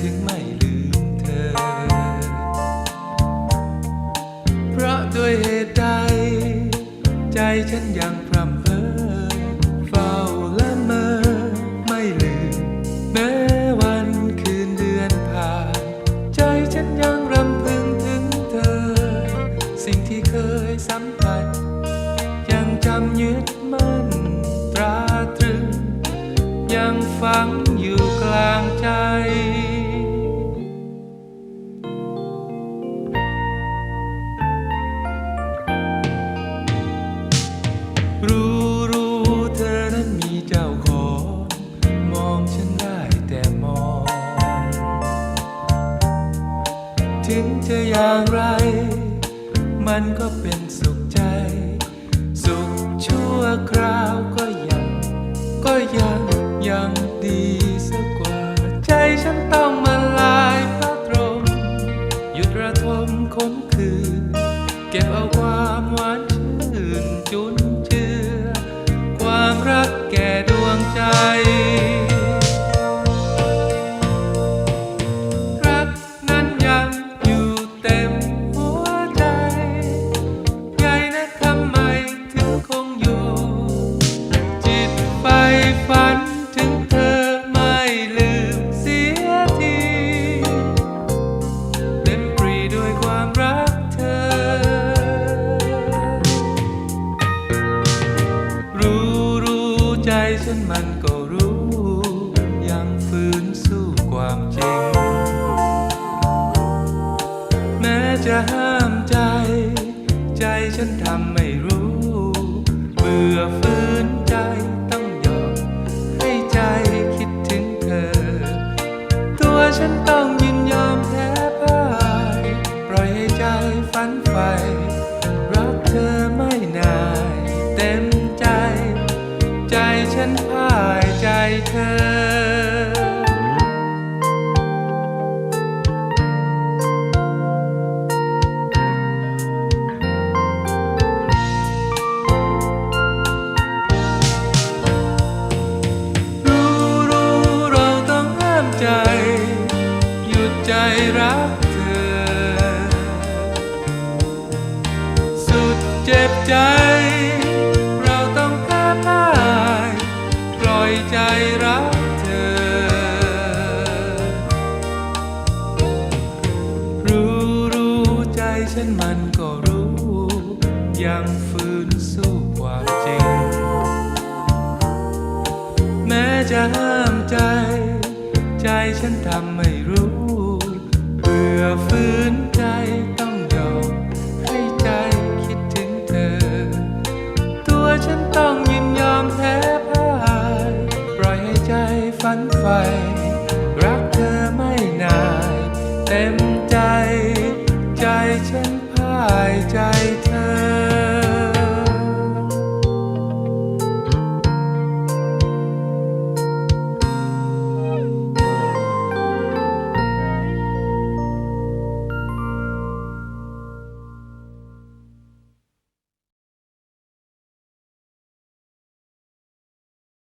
ถึงไม่ลืมเธอ เพราะด้วยเหตุใด ใจฉันยังพร่ำเพ้อเฝ้าละเมอไม่ลืมแม้วันคืนเดือนผ่าน ใจฉันยังรำพึงถึงเธอ สิ่งที่เคยสัมผัส ยังจำยึดมั่นตราตรึง ยังฟัง ถึงจะอย่างไร มันก็เป็นสุขใจ สุขชั่วคราวก็ยัง ก็ยังยังดีสักกว่า ใจฉันต้องมาลายพระตรงหยุดระทมขมขืน เก็บเอาความหวานชื่นจุนเจือ ความรักแก่ดวงใจ อฟื้นใจต้องยอมให้ใจคิดถึงเธอ ตัวฉันต้องยินยอมแพ้พ่ายปล่อยให้ใจฝันใฝ่รักเธอไม่นายเต็มใจ ใจฉันพ่ายใจเธอ รักเธอ สุดเจ็บใจ เราต้องแพ้พ่ายปล่อยใจรักเธอ รู้รู้ใจฉันมันก็รู้ ยังฝืนสู้ความจริง แม้จะห้ามใจ ใจฉันทำไม่